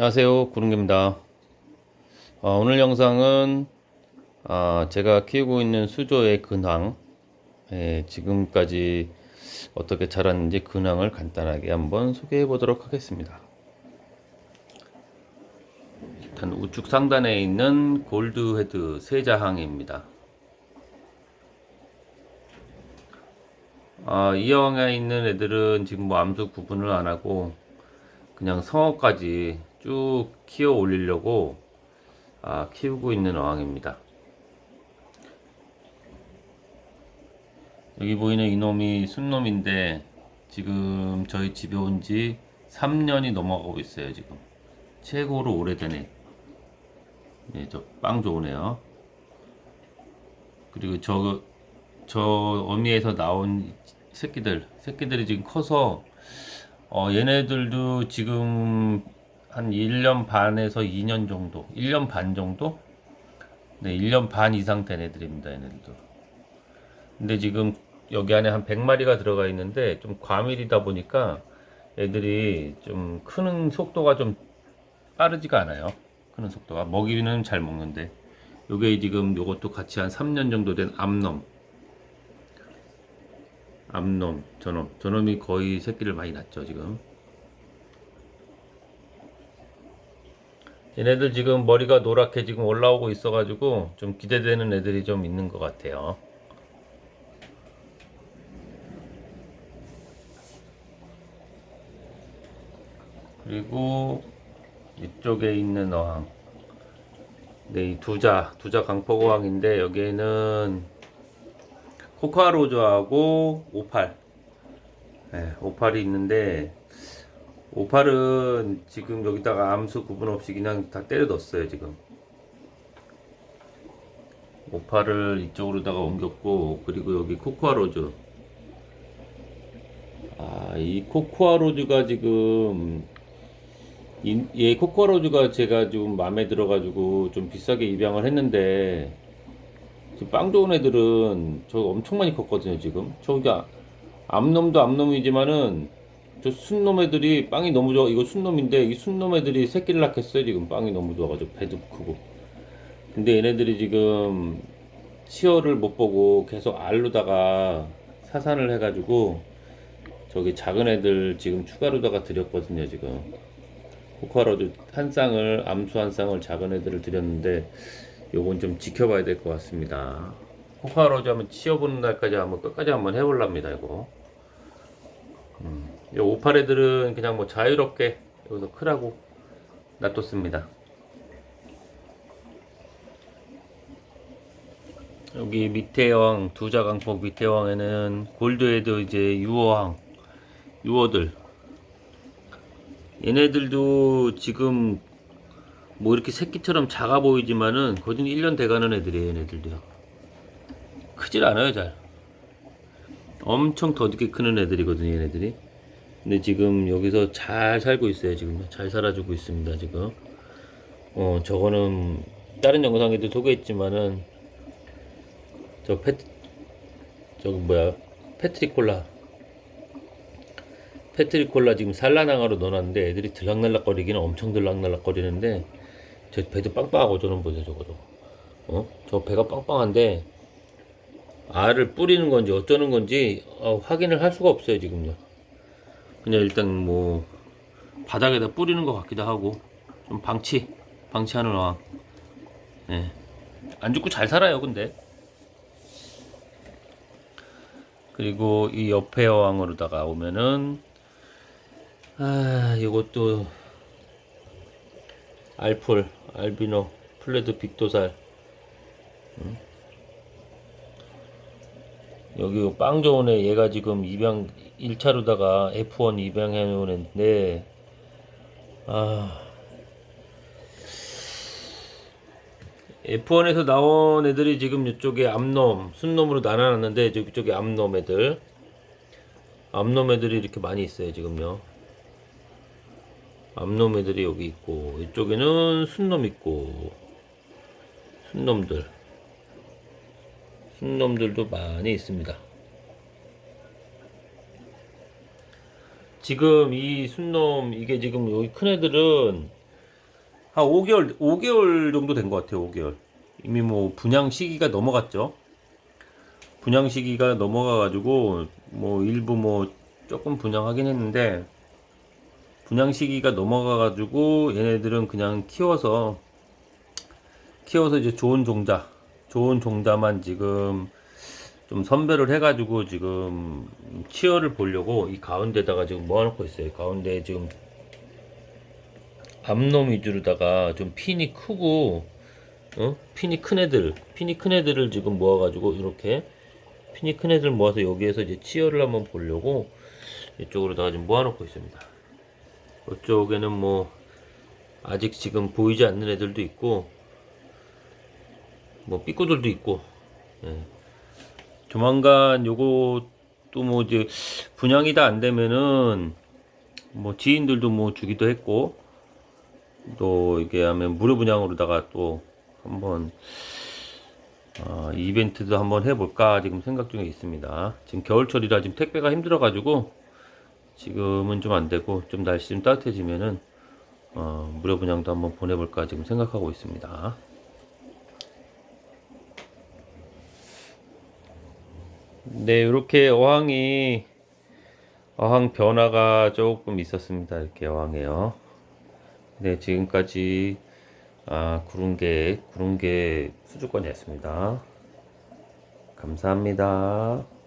안녕하세요. 구릉입니다. 어, 오늘 영상은 어, 제가 키우고 있는 수조의 근황 예, 지금까지 어떻게 자랐는지 근황을 간단하게 한번 소개해 보도록 하겠습니다. 일단 우측 상단에 있는 골드헤드 세자항입니다. 아, 이 형에 있는 애들은 지금 뭐 암수 구분을 안 하고 그냥 성어까지 쭉 키워 올리려고 아, 키우고 있는 어항입니다. 여기 보이는 이놈이 순놈인데 지금 저희 집에 온 지 3년이 넘어가고 있어요, 지금. 최고로 오래된 애. 네, 저빵 좋으네요. 그리고 저, 저 어미에서 나온 새끼들, 새끼들이 지금 커서 어, 얘네들도 지금 한 1년 반에서 2년 정도, 1년 반 정도? 네, 1년 반 이상 된 애들입니다, 얘네들도. 근데 지금 여기 안에 한 100마리가 들어가 있는데 좀 과밀이다 보니까 애들이 좀 크는 속도가 좀 빠르지가 않아요. 크는 속도가. 먹이는 잘 먹는데. 요게 지금 요것도 같이 한 3년 정도 된 암놈. 암놈, 저놈. 저놈이 거의 새끼를 많이 낳죠, 지금. 얘네들 지금 머리가 노랗게 지금 올라오고 있어가지고 좀 기대되는 애들이 좀 있는 것 같아요. 그리고 이쪽에 있는 어항. 네, 이 두자, 두자 강포어항인데 여기에는 코카로즈하고 오팔. 네, 오팔이 있는데 오팔은 지금 여기다가 암수 구분 없이 그냥 다 때려 넣었어요 지금. 오팔을 이쪽으로다가 옮겼고 그리고 여기 코코아 로즈. 아, 이 코코아 로즈가 지금 이, 얘 코코아 로즈가 제가 좀 마음에 들어가지고 좀 비싸게 입양을 했는데 빵 좋은 애들은 저 엄청 많이 컸거든요 지금 저기 아- 암놈도 암놈이지만은 저 순놈 애들이 빵이 너무 좋아 이거 순놈인데 이 순놈 애들이 새끼를 낳겠어요 지금 빵이 너무 좋아가지고 배도 크고 근데 얘네들이 지금 치어를 못 보고 계속 알로다가 사산을 해가지고 저기 작은 애들 지금 추가로다가 드렸거든요 지금 코카로도 한 쌍을 암수 한 쌍을 작은 애들을 드렸는데 요건 좀 지켜봐야 될 것 같습니다. 코카로즈 한번 치워보는 날까지 한번 끝까지 한번 해볼랍니다, 이거. 오팔 애들은 그냥 뭐 자유롭게 여기서 크라고 놔뒀습니다. 여기 밑에 왕, 두자 강폭 밑에 왕에는 골드헤드 이제 유어왕, 유어들. 얘네들도 지금 뭐 이렇게 새끼처럼 작아 보이지만은 거진 1년 돼가는 애들이에요, 얘네들도요. 크질 않아요, 잘. 엄청 더디게 크는 애들이거든요, 얘네들이. 근데 지금 여기서 잘 살고 있어요, 지금. 잘 살아주고 있습니다, 지금. 어, 저거는 다른 영상에도 소개했지만은 저 페트, 저기 뭐야, 패트리콜라. 패트리콜라 지금 산란항아로 넣어놨는데 애들이 들락날락거리기는 엄청 들락날락거리는데 저 배도 빵빵하고 저는 보세요 저거 저거 어? 저 배가 빵빵한데 알을 뿌리는 건지 어쩌는 건지 어, 확인을 할 수가 없어요 지금요 그냥 일단 뭐 바닥에다 뿌리는 것 같기도 하고 좀 방치 방치하는 어항 예. 안 죽고 잘 살아요 근데 그리고 이 옆에 어항으로다가 오면은 아 이것도 알폴 알비노 플레드 빅도살 응? 여기 빵 좋은 애 얘가 지금 입양 1차로다가 F1 입양해 놓은 애인데 아 F1에서 나온 애들이 지금 이쪽에 암놈, 순놈으로 나눠놨는데 이쪽에 암놈 애들. 암놈 애들이 이렇게 많이 있어요 지금요. 암놈 애들이 여기 있고 이쪽에는 순놈 있고 순놈들 순놈들도 많이 있습니다 지금 이 순놈 이게 지금 여기 큰 애들은 한 5개월 5개월 정도 된 것 같아요. 5개월. 이미 뭐 분양 시기가 넘어갔죠. 분양 시기가 넘어가가지고 뭐 일부 뭐 조금 분양하긴 했는데 분양 시기가 넘어가가지고 얘네들은 그냥 키워서 키워서 이제 좋은 종자 좋은 종자만 지금 좀 선별을 해가지고 지금 치어를 보려고 이 가운데다가 지금 모아놓고 있어요. 가운데 지금 암놈 위주로다가 좀 핀이 크고 어? 핀이 큰 애들 핀이 큰 애들을 지금 모아가지고 이렇게 핀이 큰 애들 모아서 여기에서 이제 치어를 한번 보려고 이쪽으로다가 지금 모아놓고 있습니다. 이쪽에는 뭐 아직 지금 보이지 않는 애들도 있고 뭐 삐꾸들도 있고 예. 조만간 요것도 뭐 이제 분양이 다 안 되면은 뭐 지인들도 뭐 주기도 했고 또 이게 하면 무료 분양으로다가 또 한번 어, 이벤트도 한번 해볼까 지금 생각 중에 있습니다. 지금 겨울철이라 지금 택배가 힘들어가지고 지금은 좀 안 되고 좀 날씨 좀 따뜻해지면은 어, 무료 분양도 한번 보내볼까 지금 생각하고 있습니다. 네, 이렇게 어항이 어항 변화가 조금 있었습니다. 이렇게 어항에요. 네, 지금까지 아, 구run개 구run개 수주권이었습니다. 감사합니다.